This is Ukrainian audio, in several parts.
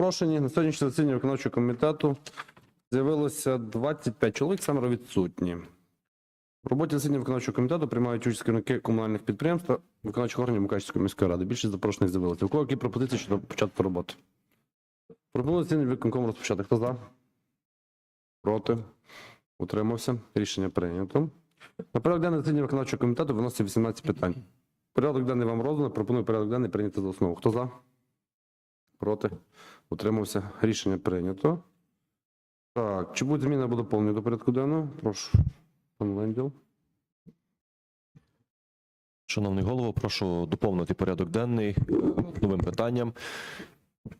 Прошені на сьогоднішнє засідання виконавчого комітету з'явилося 25 чоловік, семеро відсутні. В роботі засідання виконавчого комітету приймають участь керівники комунальних підприємств та виконавчих органів Мукачівської міської ради. Більшість запрошених з'явилося. У кого які пропозиції щодо початку роботи? Пропоную засідання виконкому розпочати. Хто за? Проти? Утримався. Рішення прийнято. На порядок денний засідання виконавчого комітету виноситься 18 питань. Порядок денний вам роздано. Пропоную порядок денний прийняти за основу. Хто за? Проти? Утримався. Рішення прийнято. Так, чи будуть зміни або доповнення до порядку денного? Прошу. Пан Ленділ. Шановний голово, прошу доповнити порядок денний новим питанням,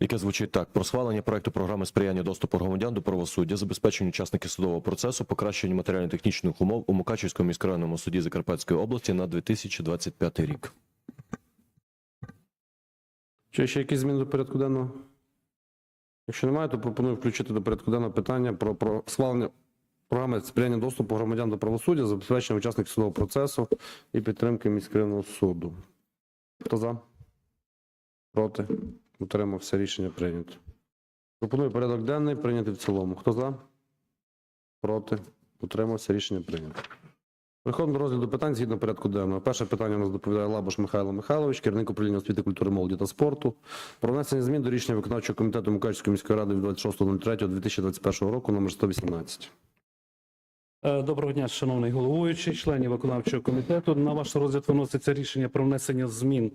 яке звучить так: про схвалення проекту програми сприяння доступу громадян до правосуддя, забезпечення учасників судового процесу, покращення матеріально-технічних умов у Мукачівському міськрайонному суді Закарпатської області на 2025 рік. Чи ще якісь зміни до порядку денного? Якщо немає, то пропоную включити до порядку денного питання про, про схвалення програми сприяння доступу громадян до правосуддя, забезпечення учасників судового процесу і підтримки міськрайонного суду. Хто за? Проти? Утримався. Рішення прийнято. Пропоную порядок денний прийняти в цілому. Хто за? Проти? Утримався. Рішення прийнято. Переходимо до розгляду питань згідно порядку денного. Перше питання у нас доповідає Лабуш Михайло Михайлович, керівник управління освіти, культури, молоді та спорту. Про внесення змін до рішення виконавчого комітету Мукачівської міської ради від 26.03.2021 року номер 118. Е, Доброго дня, шановний головуючий, членів виконавчого комітету. На ваш розгляд виноситься рішення про внесення змін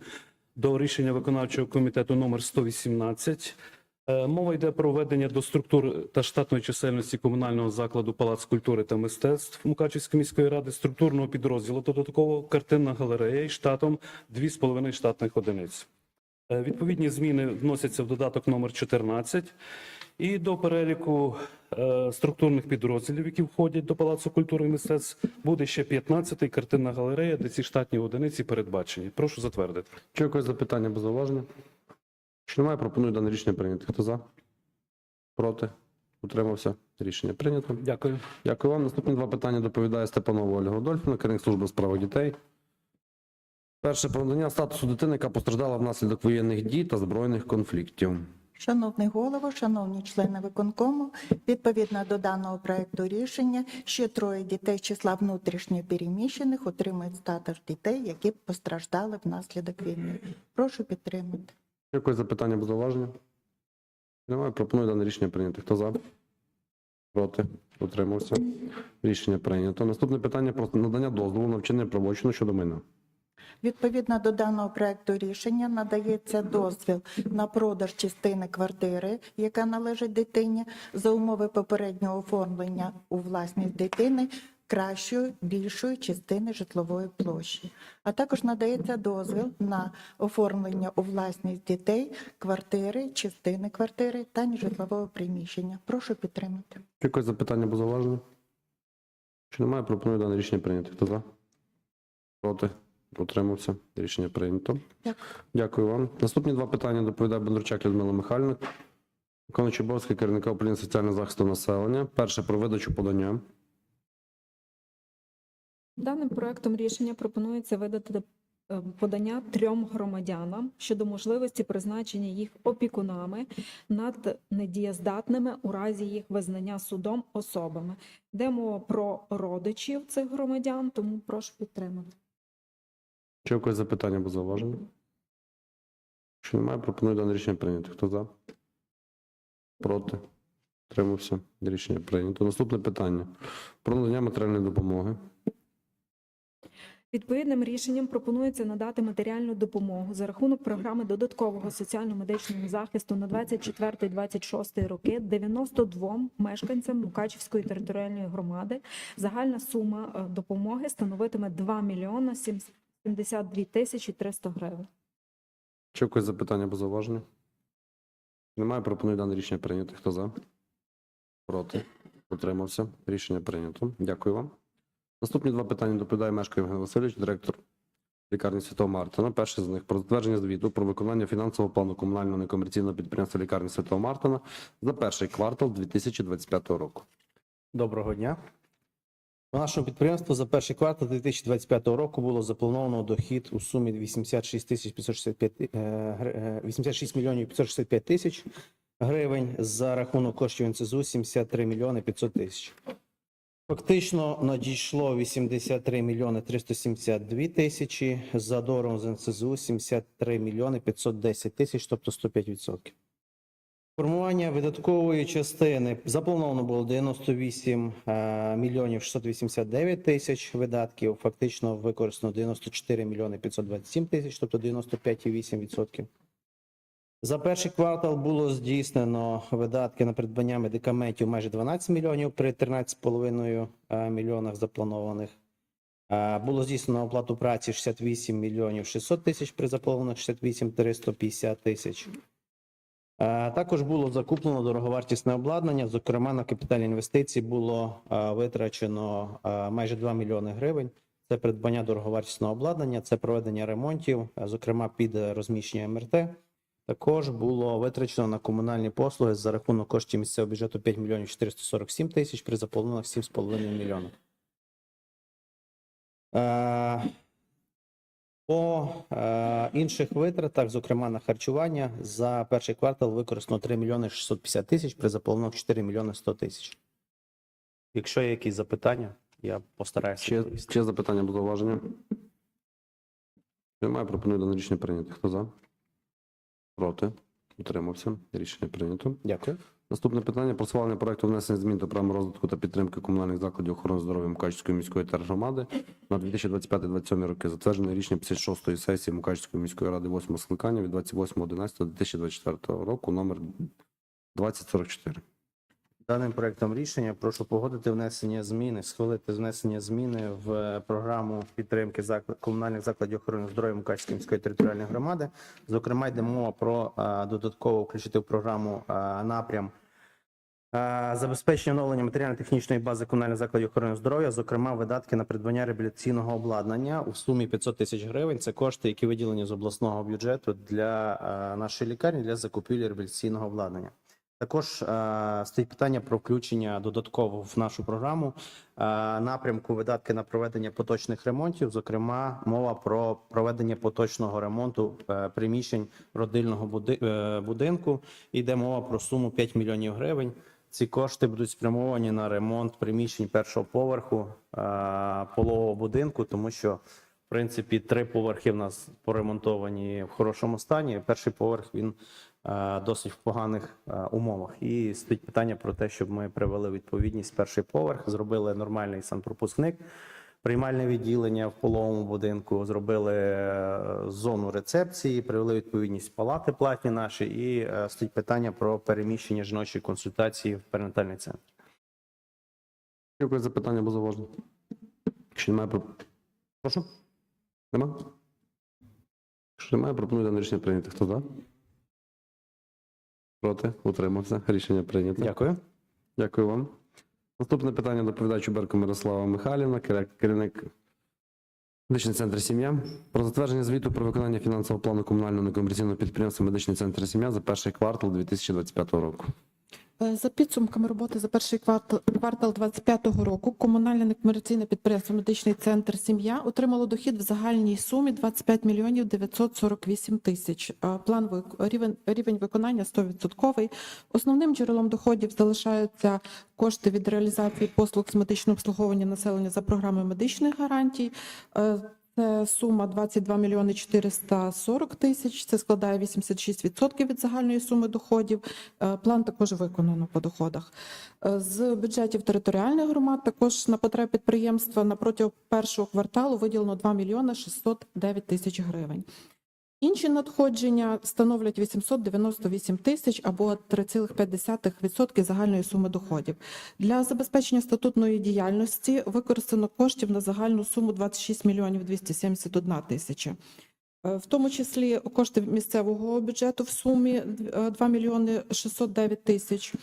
до рішення виконавчого комітету номер 118. Е, Мова йде про введення до структур та штатної чисельності комунального закладу Палац культури та мистецтв Мукачівської міської ради структурного підрозділу додатково картинна галерея із штатом 2,5 штатних одиниць. Е, Відповідні зміни вносяться в додаток номер 14 і до переліку е, структурних підрозділів, які входять до Палацу культури і мистецтв, буде ще 15-й картинна галерея, де ці штатні одиниці передбачені. Прошу затвердити. Чи якось запитання без зауваження? Якщо немає, пропоную дане рішення прийняти. Хто за? Проти? Утримався? Рішення прийнято. Дякую. Дякую вам. Наступні два питання доповідає Степанова Ольга Адольфівна, керівник служби справах дітей. Перше про надання статусу дитини, яка постраждала внаслідок воєнних дій та збройних конфліктів. Шановний голово, шановні члени виконкому, відповідно до даного проекту рішення, ще троє дітей з числа внутрішньо переміщених отримують статус дітей, які постраждали внаслідок війни. Прошу підтримати. Якось запитання без зауваження? Немає. Пропоную дане рішення прийняти. Хто за? Проти? Утримався. Рішення прийнято. Наступне питання про надання дозволу на вчинення правочину щодо майна. Відповідно до даного проекту рішення надається дозвіл на продаж частини квартири, яка належить дитині, за умови попереднього оформлення у власність дитини кращої, більшої частини житлової площі. А також надається дозвіл на оформлення у власність дітей квартири, частини квартири та нежитлового приміщення. Прошу підтримати. Якось запитання без зауваження? Якщо немає, пропоную дане рішення прийняти. Хто за? Проти? Утримався. Рішення прийнято. Дякую. Дякую вам. Наступні два питання доповідає Бондарчак Людмила Михайлівна. Виконуючий обов'язки керівника управління соціального захисту населення. Перше про видачу подання. Даним проектом рішення пропонується видати е, подання трьом громадянам щодо можливості призначення їх опікунами над недієздатними у разі їх визнання судом особами. Йдемо про родичів цих громадян, тому прошу підтримати. Чи якось запитання без зауваження? Якщо немає, пропоную дане рішення прийняти. Хто за? Проти? Утримався. Рішення прийнято. Наступне питання. Про надання матеріальної допомоги. Відповідним рішенням пропонується надати матеріальну допомогу за рахунок програми додаткового соціально-медичного захисту на 24-26 роки 92 мешканцям Мукачівської територіальної громади. Загальна сума е, допомоги становитиме 2 мільйона 72 тисячі 300 гривень. Чи якось запитання без зауваження? Немає, пропоную дане рішення прийняти. Хто за? Проти? Утримався. Рішення прийнято. Дякую вам. Наступні два питання доповідає Мешко Євген Васильович, директор лікарні Святого Мартина. Перше з них про затвердження звіту про виконання фінансового плану комунального некомерційного підприємства лікарні Святого Мартина за перший квартал 2025 року. Доброго дня. У нашому підприємству за перший квартал 2025 року було заплановано дохід у сумі 86 тисяч 565, е, гр- е, 86 мільйонів 565 тисяч. гривень за рахунок коштів НСЗУ 73 мільйони 500 тисяч. Фактично надійшло 83 мільйони 372 тисячі, за дорогом з НСЗУ 73 мільйони 510 тисяч, тобто 105%. Формування видаткової частини заплановано було 98 е, мільйонів 689 тисяч видатків. Фактично використано 94 мільйони 527 тисяч, тобто 95,8%. За перший квартал було здійснено видатки на придбання медикаментів майже 12 мільйонів при 13,5 е, мільйонах запланованих. Е, Було здійснено оплату праці 68 мільйонів 600 тисяч при запланованих 68 350 тисяч. Е, Також було закуплено дороговартісне обладнання. Зокрема, на капітальні інвестиції було витрачено майже 2 мільйони гривень. Це придбання дороговартісного обладнання, це проведення ремонтів, зокрема під розміщення МРТ. Також було витрачено на комунальні послуги за рахунок коштів місцевого бюджету 5 мільйонів 447 тисяч при запланованих 7,5 мільйонів. Е, По е, інших витратах, зокрема на харчування, за перший квартал використано 3 мільйони 650 тисяч при запланованих 4 мільйони 100 тисяч. Якщо є якісь запитання, я постараюся. Ще, ще запитання або зауваження? Немає, пропоную дане рішення прийняти. Хто за? Проти? Утримався. Рішення прийнято. Дякую. Наступне питання про схвалення проекту внесення змін до програми розвитку та підтримки комунальних закладів охорони здоров'я Мукачівської міської тергромади на 2025-2027 роки. Затверджене рішення 56-ї сесії Мукачівської міської ради 8 скликання від 28.11.2024 року номер 2044. Даним проектом рішення прошу погодити внесення зміни, схвалити внесення зміни в програму підтримки заклад, комунальних закладів охорони здоров'я Мукачівської міської територіальної громади. Зокрема, йде мова про а, додатково включити в програму а, напрям а, забезпечення оновлення матеріально-технічної бази комунальних закладів охорони здоров'я, зокрема, видатки на придбання реабілітаційного обладнання у сумі 500 тисяч гривень. Це кошти, які виділені з обласного бюджету для а, нашої лікарні для закупівлі реабілітаційного обладнання. Також е, стоїть питання про включення додатково в нашу програму е, напрямку видатки на проведення поточних ремонтів. Зокрема, мова про проведення поточного ремонту е, приміщень родильного буди- е, будинку. Йде мова про суму 5 мільйонів гривень. Ці кошти будуть спрямовані на ремонт приміщень першого поверху е, пологового будинку, тому що в принципі три поверхи в нас поремонтовані в хорошому стані. Перший поверх він досить в поганих е, умовах. І стоїть питання про те, щоб ми привели відповідність перший поверх, зробили нормальний санпропускник, приймальне відділення в пологовому будинку, зробили е, зону рецепції, привели відповідність палати платні наші, і е, стоїть питання про переміщення жіночої консультації в перинатальний центр. Якось запитання або зауваження? Якщо немає, прошу. Нема? Якщо немає, пропоную дане рішення прийняти. Хто за? Проти? Утримався. Рішення прийнято. Дякую. Дякую вам. Наступне питання доповідач Берку Мирослава Михайлівна, керівник медичний центр сім'я. Про затвердження звіту про виконання фінансового плану комунального некомерційного підприємства Медичний центр сім'я за перший квартал 2025 року. Е, За підсумками роботи за перший квартал, квартал 2025 року комунальне некомерційне підприємство Медичний центр Сім'я отримало дохід в загальній сумі 25 мільйонів 948 тисяч. Е, План рівень, рівень виконання 100%. Основним джерелом доходів залишаються кошти від реалізації послуг з медичного обслуговування населення за програмою медичних гарантій. Це сума 22 мільйони 440 тисяч. Це складає 86% від загальної суми доходів. Е, План також виконано по доходах. Е, З бюджетів територіальних громад також на потреби підприємства на протягом першого кварталу виділено 2 мільйони 609 тисяч гривень. Інші надходження становлять 898 тисяч або 3,5% загальної суми доходів. Для забезпечення статутної діяльності використано коштів на загальну суму 26 мільйонів 271 тисяча. Е, В тому числі кошти місцевого бюджету в сумі е, 2 мільйони 609 тисяч,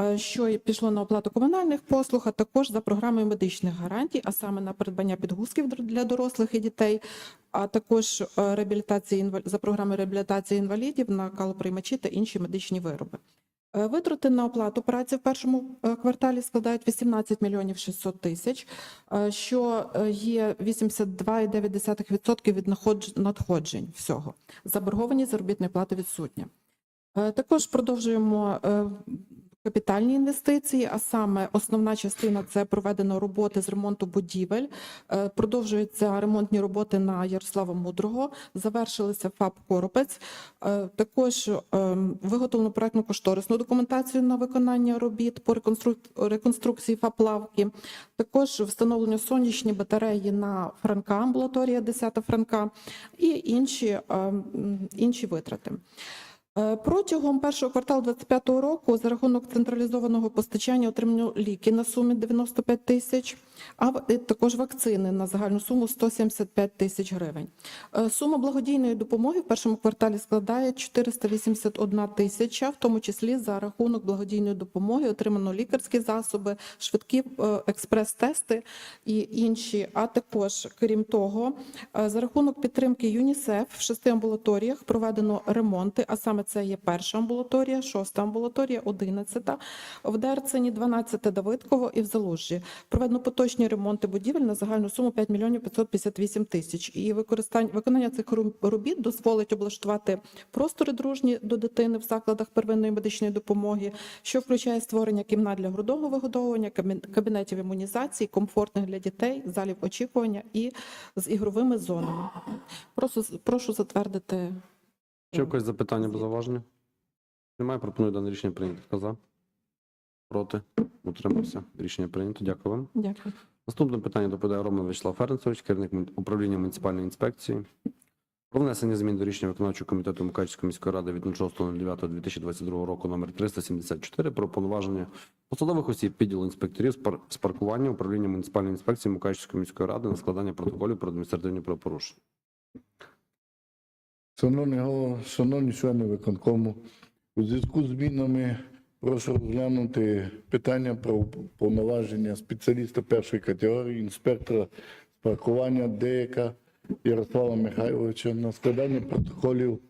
е, що пішло на оплату комунальних послуг, а також за програмою медичних гарантій, а саме на придбання підгузків для дорослих і дітей, а також е, реабілітації за програмою реабілітації інвалідів на калоприймачі та інші медичні вироби. Е, Витрати на оплату праці в першому е, кварталі складають 18 мільйонів 600 тисяч, е, що є 82,9% від надходжень всього. Заборгованість заробітної плати відсутня. Також продовжуємо капітальні інвестиції, а саме основна частина це проведено роботи з ремонту будівель. Е, Продовжуються ремонтні роботи на Ярослава Мудрого. Завершилися ФАП Коропець. Е, Також е, виготовлено проектну кошторисну документацію на виконання робіт по реконструк- реконструкції ФАП Лавки. Також встановлено сонячні батареї на Франка, амбулаторія 10 Франка і інші, е, інші витрати. Е, Протягом першого кварталу 2025 року за рахунок централізованого постачання отримано ліки на сумі 95 тисяч, а також вакцини на загальну суму 175 тисяч гривень. Е, Сума благодійної допомоги в першому кварталі складає 481 тисяча, в тому числі за рахунок благодійної допомоги отримано лікарські засоби, швидкі е, експрес-тести і інші. А також, крім того, за рахунок підтримки ЮНІСЕФ в шести амбулаторіях проведено ремонти, а саме це є перша амбулаторія, шоста амбулаторія, одинадцята в Дерцені, 12 Давидково і в Залужжі. Проведено поточні ремонти будівель на загальну суму 5 мільйонів 558 тисяч. І використання виконання цих робіт дозволить облаштувати простори дружні до дитини в закладах первинної медичної допомоги, що включає створення кімнат для грудного вигодовування, кабін- кабінетів імунізації, комфортних для дітей, залів очікування і з ігровими зонами. Прошу, прошу затвердити. Чи якось запитання або зауваження? Немає, пропоную дане рішення прийняти. Хто за? Проти? Утримався. Рішення прийнято. Дякую вам. Дякую. Наступне питання доповідає Роман Вячеслав Ференцевич, керівник мун- управління муніципальної інспекції. Про внесення змін до рішення виконавчого комітету Мукачівської міської ради від 06.09.2022 року номер 374 про повноваження посадових осіб підділу інспекторів з пар- з паркування управління муніципальної інспекції Мукачівської міської ради на складання протоколів про адміністративні правопорушення. Шановний голово, шановні члени виконкому, у зв'язку з змінами прошу розглянути питання про повноваження спеціаліста першої категорії, інспектора з паркування деяка Ярослава Михайловича на складання протоколів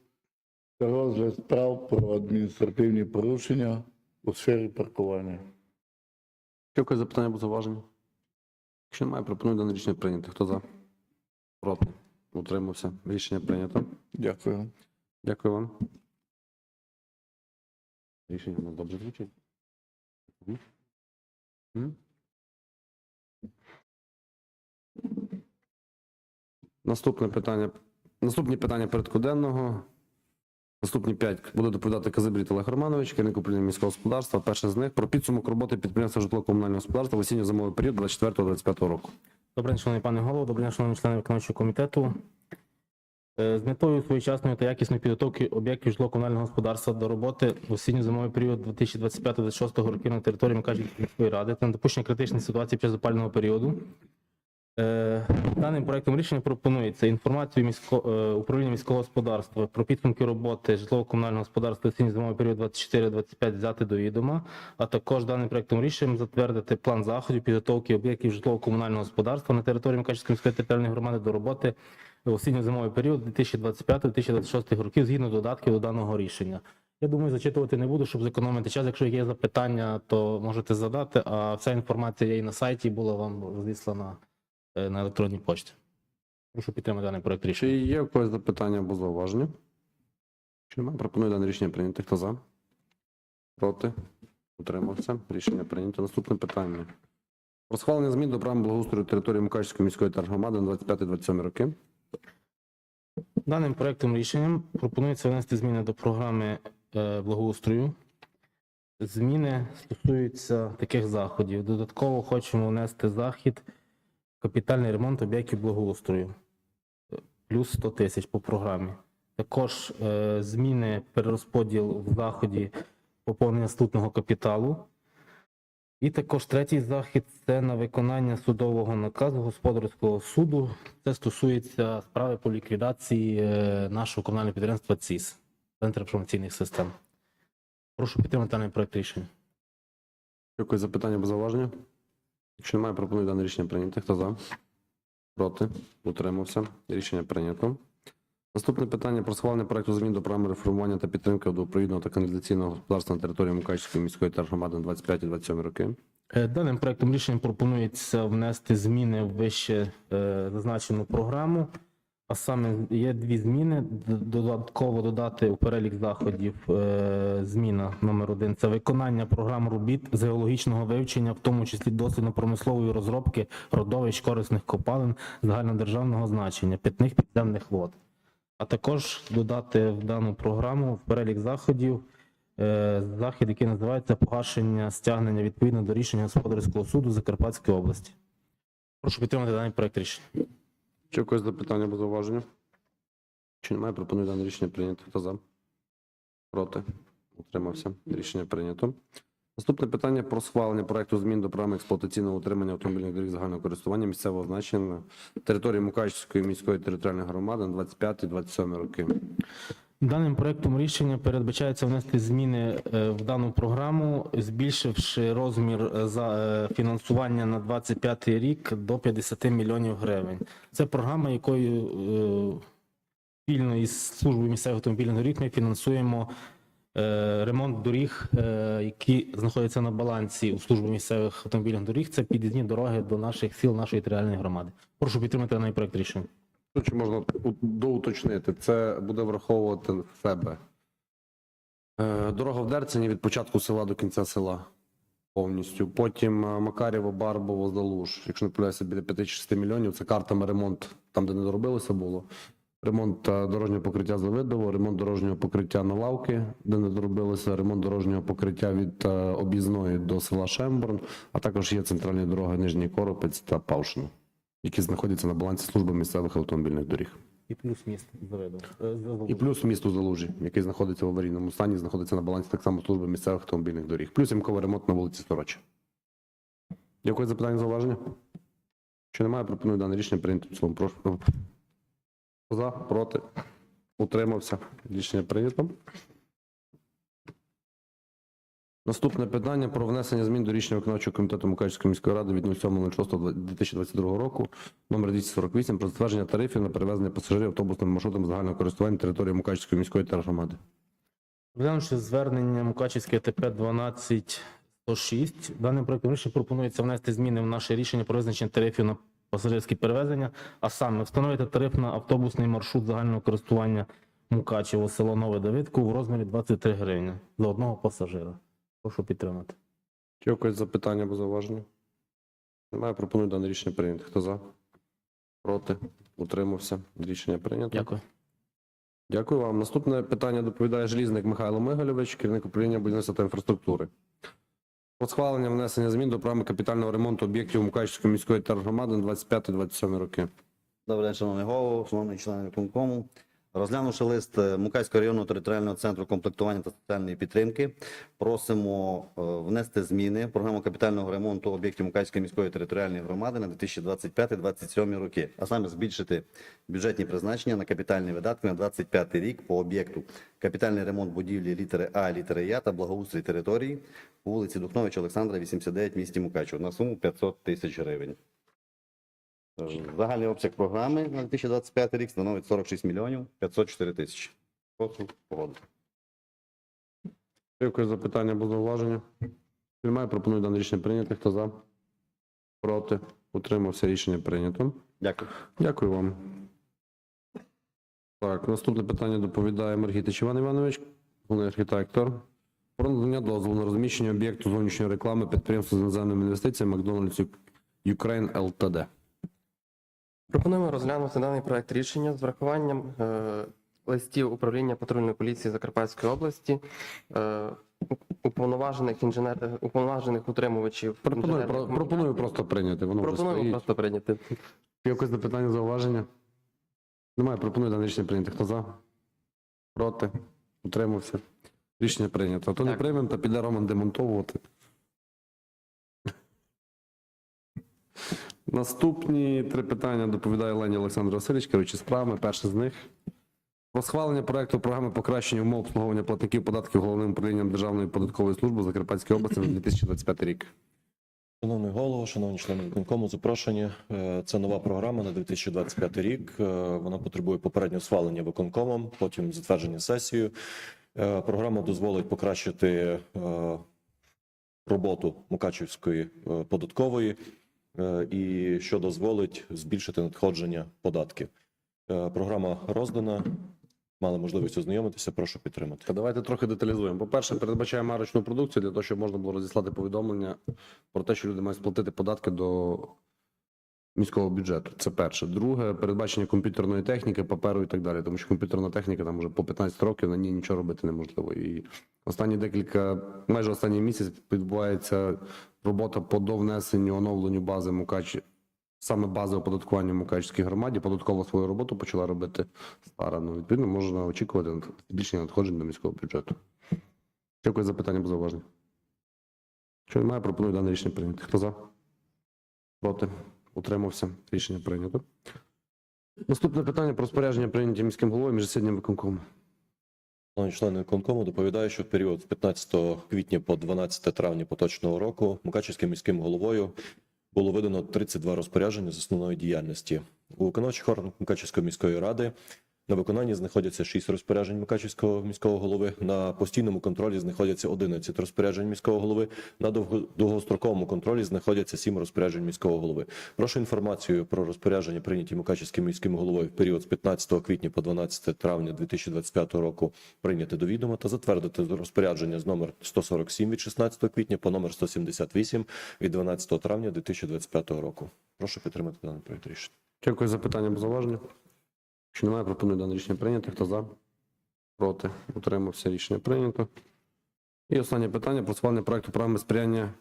та розгляд справ про адміністративні порушення у сфері паркування. Чи якось запитання або зауваження? Якщо немає, пропоную дане рішення прийняти. Хто за? Проти? Утримався. Рішення прийнято. Дякую. Дякую вам. Рішення ну, добре звучить. М? Наступне питання. Наступні питання порядку денного. Наступні п'ять буде доповідати Казибріт Олег Романович, керівник управління міського господарства. Перше з них про підсумок роботи підприємства житлово-комунального господарства в осінньо-зимовий період 24-25 року. Добрий день, шановний пане голово, добрий шановні члени виконавчого комітету. Е, З метою своєчасної та якісної підготовки об'єктів житлово-комунального господарства до роботи в осінньо-зимовий період 2025-2026 років на території Микачівської міської ради та недопущення критичної ситуації під час запального періоду. Е, Даним проектом рішення пропонується інформацію місько, е, управління міського господарства про підсумки роботи житлово-комунального господарства осінньо-зимовий період 24-25 взяти до відома, а також даним проектом рішенням затвердити план заходів підготовки об'єктів житлово-комунального господарства на території Мукачівської міської територіальної громади до роботи в осінньо-зимовий період 2025-2026 років згідно додатків до даного рішення. Я думаю, зачитувати не буду, щоб зекономити час. Якщо є запитання, то можете задати. А вся інформація є і на сайті, була вам розіслана на електронній почті. Прошу підтримати даний проект рішення. Чи є у когось запитання або зауваження? Чи немає? Пропоную дане рішення прийняти. Хто за? Проти? Утримався. Рішення прийнято. Наступне питання. Про схвалення змін до програми благоустрою території Мукачівської міської тергромади на 25-27 роки. Даним проектом рішенням пропонується внести зміни до програми е, благоустрою. Зміни стосуються таких заходів. Додатково хочемо внести захід капітальний ремонт об'єктів благоустрою. Плюс 100 тисяч по програмі. Також е, зміни перерозподіл в заході поповнення статутного капіталу. І також третій захід це на виконання судового наказу господарського суду. Це стосується справи по ліквідації е, нашого комунального підприємства ЦІС, Центр інформаційних систем. Прошу підтримати даний проект рішення. Якось запитання або зауваження? Якщо немає, пропоную дане рішення прийняти. Хто за? Проти? Утримався. Рішення прийнято. Наступне питання про схвалення проекту змін до програми реформування та підтримки водопровідного та каналізаційного господарства на території Мукачівської міської тергромади на 25-27 роки. Е, Даним проектом рішення пропонується внести зміни в вище е, зазначену програму. А саме є дві зміни. Додатково додати у перелік заходів е, зміна номер один це виконання програм робіт з геологічного вивчення, в тому числі дослідно-промислової розробки родовищ корисних копалин загальнодержавного значення, питних підземних вод. А також додати в дану програму в перелік заходів е, захід, який називається погашення стягнення відповідно до рішення господарського суду Закарпатської області. Прошу підтримати даний проект рішення. Чи якось запитання або зауваження? Чи немає, пропоную дане рішення прийняти. Хто за? Проти? Утримався. Рішення прийнято. Наступне питання про схвалення проекту змін до програми експлуатаційного утримання автомобільних доріг загального користування місцевого значення на території Мукачівської міської територіальної громади на 25-27 роки. Даним проектом рішення передбачається внести зміни е, в дану програму, збільшивши розмір е, за е, фінансування на 25 рік до 50 мільйонів гривень. Це програма, якою спільно із службою місцевих автомобільних доріг ми фінансуємо ремонт доріг, які знаходяться на балансі у служби місцевих автомобільних доріг. Це під'їзні дороги до наших сіл, нашої територіальної громади. Прошу підтримати даний проект рішення. Чи можна доуточнити? Це буде враховувати в себе. Е, Дорога в Дерцені від початку села до кінця села повністю. Потім е, Макарєво, Барбово, Залуж. Якщо не помиляюся, біля 5-6 мільйонів. Це картами ремонт там, де не доробилося було. Ремонт е, дорожнього покриття Завидово, ремонт дорожнього покриття на Лавки, де не доробилося, ремонт дорожнього покриття від об'їзної до села Шемборн, а також є центральні дороги Нижній Коропець та Павшино, які знаходяться на балансі служби місцевих автомобільних доріг. І плюс міст заведу. І плюс місто Залужі, який знаходиться в аварійному стані, знаходиться на балансі так само служби місцевих автомобільних доріг. Плюс ямковий ремонт на вулиці Стороча. Дякую за питання, зауваження. Що немає, пропоную дане рішення прийняти в цілому. Прошу. За, проти, утримався. Рішення прийнято. Наступне питання про внесення змін до рішення виконавчого комітету Мукачівської міської ради від 07.06.2022 року номер 248 про затвердження тарифів на перевезення пасажирів автобусним маршрутом загального користування території Мукачівської міської тергромади. Розглянувши звернення Мукачівське ТП 12106, даним проектом рішення пропонується внести зміни в наше рішення про визначення тарифів на пасажирські перевезення, а саме встановити тариф на автобусний маршрут загального користування Мукачево, село Нове Давидко в розмірі 23 гривні за одного пасажира. Прошу підтримати. Чи якось запитання або зауваження? Немає, пропоную дане рішення прийняти. Хто за? Проти? Утримався. Рішення прийнято. Дякую. Дякую вам. Наступне питання доповідає Желізник Михайло Мигальович, керівник управління будівництва та інфраструктури. Про схвалення внесення змін до програми капітального ремонту об'єктів Мукачівської міської тергромади на 25-27 роки. Добрий день, шановний голово, шановні члени виконкому. Розглянувши лист е, Мукачського районного територіального центру комплектування та соціальної підтримки, просимо е, внести зміни в програму капітального ремонту об'єктів Мукачської міської територіальної громади на 2025-2027 роки, а саме збільшити бюджетні призначення на капітальні видатки на 2025 рік по об'єкту капітальний ремонт будівлі літери А, літери Я та благоустрій території вулиці Духновича Олександра, 89, місті Мукачево на суму 500 тисяч гривень. Загальний обсяг програми на 2025 рік становить 46 мільйонів 504 тисячі. Прошу погодити. Дякую за питання або зауваження. Немає, пропоную дане рішення прийняти. Хто за? Проти? Утримався. Рішення прийнято. Дякую. Дякую вам. Так, наступне питання доповідає Маргітич Іван Іванович, головний архітектор. Про надання дозволу на розміщення об'єкту зовнішньої реклами підприємства з іноземними інвестиціями Макдональдс Ukraine LTD. Пропонуємо розглянути даний проект рішення з врахуванням е, листів управління патрульної поліції Закарпатської області, е, уповноважених інженер, уповноважених утримувачів. Пропоную, про, пропоную просто прийняти. Воно вже Пропонуємо стоїть. просто прийняти. Якось запитання, зауваження? Немає, пропоную дане рішення прийняти. Хто за? Проти? Утримався. Рішення прийнято. А то не Так. приймемо, то піде Роман демонтовувати. Наступні три питання доповідає Лені Олександр Васильович, керуючи справами. Перше з них. Про схвалення проекту програми покращення умов обслуговування платників податків головним управлінням Державної податкової служби Закарпатської області на 2025 рік. Шановний голово, шановні члени виконкому, запрошені. Е, Це нова програма на 2025 рік. Е, Вона потребує попереднього схвалення виконкомом, потім затвердження сесією. Е, Програма дозволить покращити роботу Мукачівської податкової і що дозволить збільшити надходження податків. Е, Програма роздана. Мали можливість ознайомитися. Прошу підтримати. Та давайте трохи деталізуємо. По-перше, передбачає марочну продукцію для того, щоб можна було розіслати повідомлення про те, що люди мають сплатити податки до міського бюджету. Це перше. Друге, передбачення комп'ютерної техніки, паперу і так далі. Тому що комп'ютерна техніка там вже по 15 років на ній нічого робити неможливо. І останні декілька, майже останній місяць відбувається робота по довнесенню, оновленню бази Мукачі. Саме бази оподаткування в Мукачівській громаді податково свою роботу почала робити стара. Ну, відповідно, можна очікувати збільшення надходжень до міського бюджету. Дякую за питання, бо зауваження. Що немає, пропоную дане рішення прийняти. Хто за? Проти? Утримався. Рішення прийнято. Наступне питання про спорядження прийняті міським головою між засіданням виконкому. Члени виконкому, доповідаю, що в період з 15 квітня по 12 травня поточного року Мукачівським міським головою було видано 32 розпорядження з основної діяльності. У виконавчих органах Мукачівської міської ради на виконанні знаходяться 6 розпоряджень Мукачівського міського голови. На постійному контролі знаходяться 11 розпоряджень міського голови. На довго- довгостроковому контролі знаходяться 7 розпоряджень міського голови. Прошу інформацію про розпорядження, прийняті Мукачівським міським головою в період з 15 квітня по 12 травня 2025 року прийняти до відома та затвердити розпорядження з номер 147 від 16 квітня по номер 178 від 12 травня 2025 року. Прошу підтримати даний проект рішення. Дякую за питання, зауваження. Що немає, пропоную дане рішення прийняти. Хто за? Проти? Утримався. Рішення прийнято. І останнє питання про схвалення проекту програми сприяння.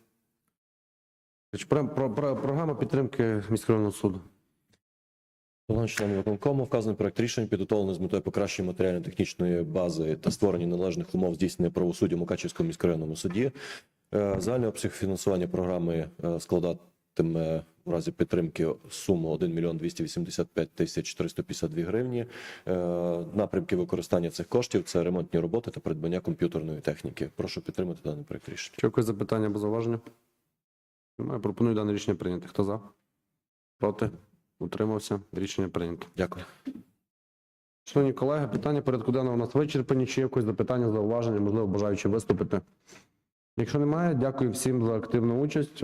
Про, про, про, програма підтримки міськрайонного суду. Члени виконкому, вказаний проект рішень підготовлений з метою покращення матеріально-технічної бази та створення належних умов здійснення правосуддя Мукачівському міськрайонному суді. Е, Загальний обсяг фінансування програми е, складатиме в разі підтримки суму 1 мільйон 285 тисяч 352 гривні. Е, Напрямки використання цих коштів це ремонтні роботи та придбання комп'ютерної техніки. Прошу підтримати даний проект рішення. Дякую за питання, бо зауваження. Немає, пропоную дане рішення прийняти. Хто за? Проти? Утримався. Рішення прийнято. Дякую. Шановні колеги, питання порядку денного у нас вичерпані. Чи якось запитання, зауваження, можливо, бажаючи виступити? Якщо немає, дякую всім за активну участь.